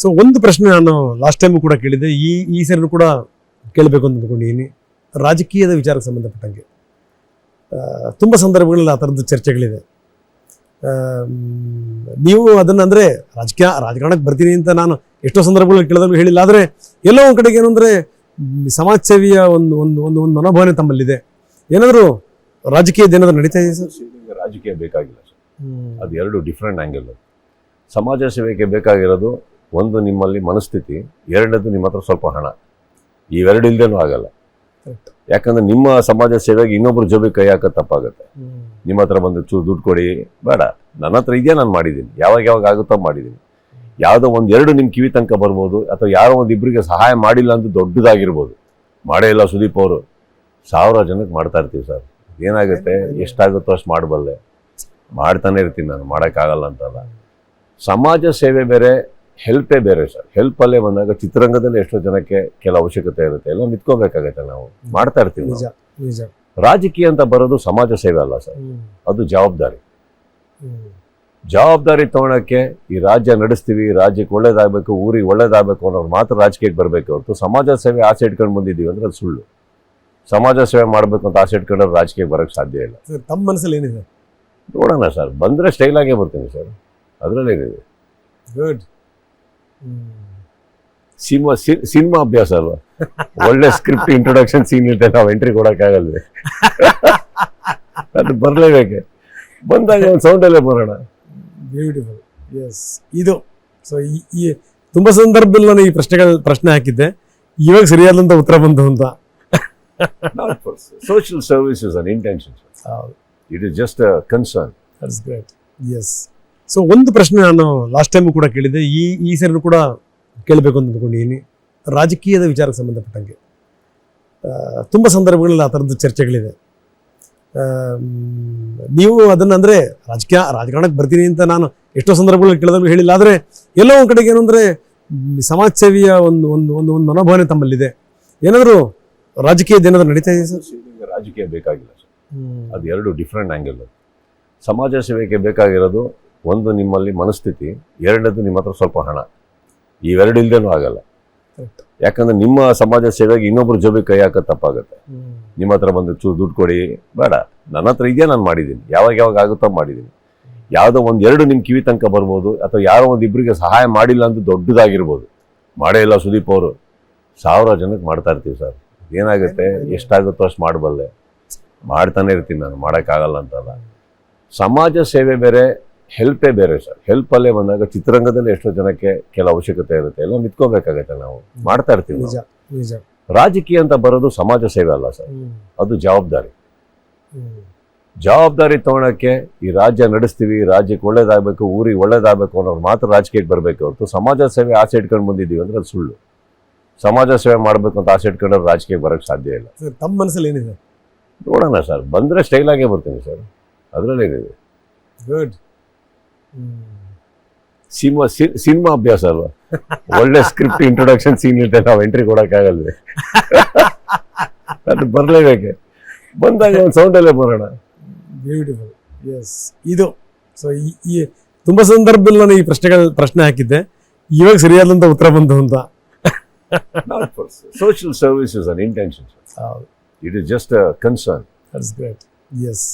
So ಒಂದು ಪ್ರಶ್ನೆ ನಾನು ಲಾಸ್ಟ್ ಟೈಮು ಕೂಡ ಕೇಳಿದ್ದೆ. ಈ ಈ ಸರಿನೂ ಕೂಡ ಕೇಳಬೇಕು ಅಂತ ಅಂದ್ಕೊಂಡಿದ್ದೀನಿ. ರಾಜಕೀಯದ ವಿಚಾರಕ್ಕೆ ಸಂಬಂಧಪಟ್ಟಂಗೆ. ತುಂಬ ಸಂದರ್ಭಗಳಲ್ಲಿ ಆ ಥರದ್ದು ಚರ್ಚೆಗಳಿದೆ. ನೀವು ಅದನ್ನು ಅಂದರೆ ರಾಜಕೀಯ ರಾಜಕಾರಣಕ್ಕೆ ಬರ್ತೀನಿ ಅಂತ ನಾನು ಎಷ್ಟೋ ಸಂದರ್ಭಗಳಲ್ಲಿ ಕೇಳಿದಾಗ ಹೇಳಿಲ್ಲ. ಆದರೆ ಎಲ್ಲೋ ಒಂದು ಕಡೆಗೆ ಏನು ಅಂದರೆ ಸಮಾಜ ಸೇವೆಯ ಒಂದು ಒಂದು ಒಂದು ಒಂದು ಮನೋಭಾವನೆ ತಮ್ಮಲ್ಲಿದೆ. ಏನಾದರೂ ರಾಜಕೀಯದ ಏನಾದರೂ ನಡೀತಾ ಇದೆ ಸರ್? ರಾಜಕೀಯ ಬೇಕಾಗಿಲ್ಲ ಸರ್. ಅದು ಎರಡು ಡಿಫ್ರೆಂಟ್ ಆ್ಯಂಗಲ್ ಸಮಾಜ ಸೇವೆಗೆ ಬೇಕಾಗಿರೋದು ಒಂದು ನಿಮ್ಮಲ್ಲಿ ಮನಸ್ಥಿತಿ ಎರಡನೇದು ನಿಮ್ಮ ಹತ್ರ ಸ್ವಲ್ಪ ಹಣ. ಇವೆರಡು ಇಲ್ದೇನೂ ಆಗಲ್ಲ. ಯಾಕಂದ್ರೆ ನಿಮ್ಮ ಸಮಾಜ ಸೇವೆಗೆ ಇನ್ನೊಬ್ರು ಜೋಬಿಗೆ ಕೈ ಹಾಕೋದು ತಪ್ಪಾಗುತ್ತೆ. ನಿಮ್ಮ ಹತ್ರ ಬಂದು ಚೂರು ದುಡ್ಡು ಕೊಡಿ ಬೇಡ. ನನ್ನ ಹತ್ರ ಇದೆಯಾ ನಾನು ಮಾಡಿದ್ದೀನಿ. ಯಾವಾಗ ಯಾವಾಗ ಆಗುತ್ತೋ ಮಾಡಿದ್ದೀನಿ. ಯಾವುದೋ ಒಂದು ಎರಡು ನಿಮ್ಮ ಕಿವಿ ತನಕ ಬರ್ಬೋದು ಅಥವಾ ಯಾರೋ ಒಂದು ಇಬ್ಬರಿಗೆ ಸಹಾಯ ಮಾಡಿಲ್ಲ ಅಂತ ದೊಡ್ಡದಾಗಿರ್ಬೋದು. ಮಾಡೇ ಇಲ್ಲ ಸುದೀಪ್ ಅವರು. ಸಾವಿರ ಜನಕ್ಕೆ ಮಾಡ್ತಾ ಇರ್ತೀವಿ ಸರ್. ಏನಾಗುತ್ತೆ? ಎಷ್ಟಾಗುತ್ತೋ ಅಷ್ಟು ಮಾಡಬಲ್ಲೆ. ಮಾಡ್ತಾನೆ ಇರ್ತೀನಿ ನಾನು ಮಾಡೋಕ್ಕಾಗಲ್ಲ ಅಂತಲ್ಲ. ಸಮಾಜ ಸೇವೆ ಬೇರೆ ಹೆಲ್ಪೇ ಬೇರೆ ಸರ್ ಹೆಲ್ಪ್ ಅಲ್ಲೇ ಬಂದಾಗ ಚಿತ್ರರಂಗದಲ್ಲಿ ಎಷ್ಟೋ ಜನಕ್ಕೆ ಕೆಲ ಅವಶ್ಯಕತೆ ಇರುತ್ತೆ. ಎಲ್ಲ ನಿಂತ್ಕೋಬೇಕಾಗತ್ತೆ ನಾವು. ಮಾಡ್ತಾ ಇರ್ತೀವಿ ರಾಜಕೀಯ ಅಂತ ಬರೋದು ಸಮಾಜ ಸೇವೆ ಅಲ್ಲ ಸರ್ ಅದು ಜವಾಬ್ದಾರಿ. ಜವಾಬ್ದಾರಿ ತಗೊಳಕ್ಕೆ ಈ ರಾಜ್ಯ ನಡೆಸ್ತೀವಿ ರಾಜ್ಯಕ್ಕೆ ಒಳ್ಳೇದಾಗಬೇಕು ಊರಿಗೆ ಒಳ್ಳೇದಾಗಬೇಕು ಅನ್ನೋರು ಮಾತ್ರ ರಾಜಕೀಯಕ್ಕೆ ಬರಬೇಕು. ಹೊರತು ಸಮಾಜ ಸೇವೆ ಆಸೆ ಇಟ್ಕೊಂಡು ಬಂದಿದ್ದೀವಿ ಅಂದ್ರೆ ಅದು ಸುಳ್ಳು. ಸಮಾಜ ಸೇವೆ ಮಾಡಬೇಕು ಅಂತ ಆಸೆ ಇಟ್ಕೊಂಡ್ರೆ ರಾಜಕೀಯಕ್ಕೆ ಬರೋಕ್ಕೆ ಸಾಧ್ಯ ಇಲ್ಲ. ತಮ್ಮ ಮನಸ್ಸಲ್ಲಿ ಏನಿದೆ? ನೋಡೋಣ ಸರ್ ಬಂದರೆ ಸ್ಟೈಲಾಗೇ ಬರ್ತೀನಿ ಸರ್ ಅದರಲ್ಲೇನಿದೆ. ಗುಡ್ ಸಿನಿಮಾ ಸಿನಿಮಾ ಅಭ್ಯಾಸ ಅಲ್ವಾ? ಒಳ್ಳೆ ಸ್ಕ್ರಿಪ್ಟ್ ಇಂಟ್ರೊಡಕ್ಷನ್ ಸೀನ್ ಇರುತ್ತೆ ನಾವು ಎಂಟ್ರಿ ಕೊಡೋಕ್ಕಾಗಲ್ವೇ? ಅದು ಬರಲೇಬೇಕೆ. ಬಂದಾಗ ಒಂದು ಸೌಂಡಲ್ಲೇ ಬರೋಣ. ಬ್ಯೂಟಿಫುಲ್ ಎಸ್ ಇದು ಸೊ ಈ ತುಂಬ ಸಂದರ್ಭದಲ್ಲಿ ನಾನು ಈ ಪ್ರಶ್ನೆಗಳ ಪ್ರಶ್ನೆ ಹಾಕಿದ್ದೆ. ಇವಾಗ ಸರಿಯಾದಂಥ ಉತ್ತರ ಬಂತು ಅಂತ. Social service is an intention it is just a concern that's great yes so ಒಂದು ಪ್ರಶ್ನೆ ನಾನು ಲಾಸ್ಟ್ ಟೈಮು ಕೂಡ ಕೇಳಿದ್ದೆ. ಈ ಈ ಸರಿನೂ ಕೂಡ ಕೇಳಬೇಕು ಅಂತ ಅಂದ್ಕೊಂಡಿದ್ದೀನಿ. ರಾಜಕೀಯದ ವಿಚಾರಕ್ಕೆ ಸಂಬಂಧಪಟ್ಟಂಗೆ. ತುಂಬ ಸಂದರ್ಭಗಳಲ್ಲಿ ಆ ಥರದ್ದು ಚರ್ಚೆಗಳಿದೆ. ನೀವು ಅದನ್ನು ಅಂದರೆ ರಾಜಕೀಯ ರಾಜಕಾರಣಕ್ಕೆ ಬರ್ತೀನಿ ಅಂತ ನಾನು ಎಷ್ಟೋ ಸಂದರ್ಭಗಳಲ್ಲಿ ಕೇಳಿದಾಗ ಹೇಳಿಲ್ಲ. ಆದರೆ ಎಲ್ಲೋ ಒಂದು ಕಡೆಗೆ ಏನು ಅಂದರೆ ಸಮಾಜ ಸೇವೆಯ ಒಂದು ಒಂದು ಒಂದು ಒಂದು ಮನೋಭಾವನೆ ತಮ್ಮಲ್ಲಿದೆ. ಏನಾದರೂ ರಾಜಕೀಯದ ಏನಾದರೂ ನಡೀತಾ ಇದೆ ಸರ್? ರಾಜಕೀಯ ಬೇಕಾಗಿಲ್ಲ ಸರ್. ಅದು ಎರಡು ಡಿಫ್ರೆಂಟ್ ಆ್ಯಂಗಲ್ ಸಮಾಜ ಸೇವೆಗೆ ಬೇಕಾಗಿರೋದು ಒಂದು ನಿಮ್ಮಲ್ಲಿ ಮನಸ್ಥಿತಿ ಎರಡನೇದು ನಿಮ್ಮ ಹತ್ರ ಸ್ವಲ್ಪ ಹಣ. ಇವೆರಡು ಇಲ್ದೇನೂ ಆಗಲ್ಲ. ಯಾಕಂದ್ರೆ ನಿಮ್ಮ ಸಮಾಜ ಸೇವೆಗೆ ಇನ್ನೊಬ್ರು ಜೋಬಿ ಕೈ ಹಾಕೋದು ತಪ್ಪಾಗುತ್ತೆ. ನಿಮ್ಮ ಹತ್ರ ಬಂದು ಚೂ ದುಡ್ಡು ಕೊಡಿ ಬೇಡ. ನನ್ನ ಹತ್ರ ಇದೆಯಾ ನಾನು ಮಾಡಿದ್ದೀನಿ. ಯಾವಾಗ ಯಾವಾಗ ಆಗುತ್ತೋ ಮಾಡಿದ್ದೀನಿ. ಯಾವುದೋ ಒಂದು ಎರಡು ನಿಮ್ಮ ಕಿವಿ ತನಕ ಬರ್ಬೋದು ಅಥವಾ ಯಾರೋ ಒಂದು ಇಬ್ಬರಿಗೆ ಸಹಾಯ ಮಾಡಿಲ್ಲ ಅಂತ ದೊಡ್ಡದಾಗಿರ್ಬೋದು. ಮಾಡೇ ಇಲ್ಲ ಸುದೀಪ್ ಅವರು. ಸಾವಿರ ಜನಕ್ಕೆ ಮಾಡ್ತಾ ಇರ್ತೀವಿ ಸರ್. ಏನಾಗುತ್ತೆ? ಎಷ್ಟಾಗುತ್ತೋ ಅಷ್ಟು ಮಾಡಬಲ್ಲೆ. ಮಾಡ್ತಾನೆ ಇರ್ತೀನಿ ನಾನು ಮಾಡೋಕ್ಕಾಗಲ್ಲ ಅಂತಲ್ಲ. ಸಮಾಜ ಸೇವೆ ಬೇರೆ ಹೆಲ್ಪೇ ಬೇರೆ ಸರ್. ಹೆಲ್ಪಲ್ಲೇ ಬಂದಾಗ ಚಿತ್ರರಂಗದಲ್ಲಿ ಎಷ್ಟೋ ಜನಕ್ಕೆ ಕೆಲ ಅವಶ್ಯಕತೆ ಇರುತ್ತೆ. ಎಲ್ಲ ನಿಂತ್ಕೋಬೇಕಾಗತ್ತೆ ನಾವು. ಮಾಡ್ತಾ ಇರ್ತೀವಿ ರಾಜಕೀಯ ಅಂತ ಬರೋದು ಸಮಾಜ ಸೇವೆ ಅಲ್ಲ ಸರ್. ಅದು ಜವಾಬ್ದಾರಿ. ಜವಾಬ್ದಾರಿ ತಗೊಳಕ್ಕೆ ಈ ರಾಜ್ಯ ನಡೆಸ್ತೀವಿ ರಾಜ್ಯಕ್ಕೆ ಒಳ್ಳೇದಾಗಬೇಕು ಊರಿಗೆ ಒಳ್ಳೇದಾಗಬೇಕು ಅನ್ನೋರು ಮಾತ್ರ ರಾಜಕೀಯಕ್ಕೆ ಬರಬೇಕು ಹೊರತು ಸಮಾಜ ಸೇವೆ ಆಸೆ ಇಟ್ಕೊಂಡು ಬಂದಿದ್ದೀವಿ ಅಂದ್ರೆ ಅದು ಸುಳ್ಳು. ಸಮಾಜ ಸೇವೆ ಮಾಡಬೇಕು ಅಂತ ಆಸೆ ಇಟ್ಕೊಂಡ್ರೆ ರಾಜಕೀಯಕ್ಕೆ ಬರೋಕ್ಕೆ ಸಾಧ್ಯ ಇಲ್ಲ. ಸರ್ ತಮ್ಮ ಮನಸ್ಸಲ್ಲಿ ಏನಿದೆ? ನೋಡೋಣ ಸರ್. ಬಂದರೆ ಸ್ಟೈಲಾಗೇ ಬರ್ತೀನಿ ಸರ್. ಅದರಲ್ಲೇನಿದೆ. ಗುಡ್ ಸಿನಿಮಾ ಸಿನಿಮಾ ಅಭ್ಯಾಸ ಅಲ್ವಾ? ಒಳ್ಳೆ ಸ್ಕ್ರಿಪ್ಟ್ ಇಂಟ್ರೊಡಕ್ಷನ್ ಸೀನ್ ಇರುತ್ತೆ ನಾವು ಎಂಟ್ರಿ ಕೊಡೋಕ್ಕಾಗಲ್ವೇ? ಅದು ಬರಲೇಬೇಕೆ. ಬಂದಾಗ ಒಂದು ಸೌಂಡಲ್ಲೇ ಬರೋಣ. ಬ್ಯೂಟಿಫುಲ್ ಎಸ್ ಇದು. ಸೊ ಈ ತುಂಬ ಸಂದರ್ಭದಲ್ಲಿ ನಾನು ಈ ಪ್ರಶ್ನೆಗಳ ಪ್ರಶ್ನೆ ಹಾಕಿದ್ದೆ. ಇವಾಗ ಸರಿಯಾದಂಥ ಉತ್ತರ ಬಂತು ಅಂತ. Social service is an intention it is just a concern that's great yes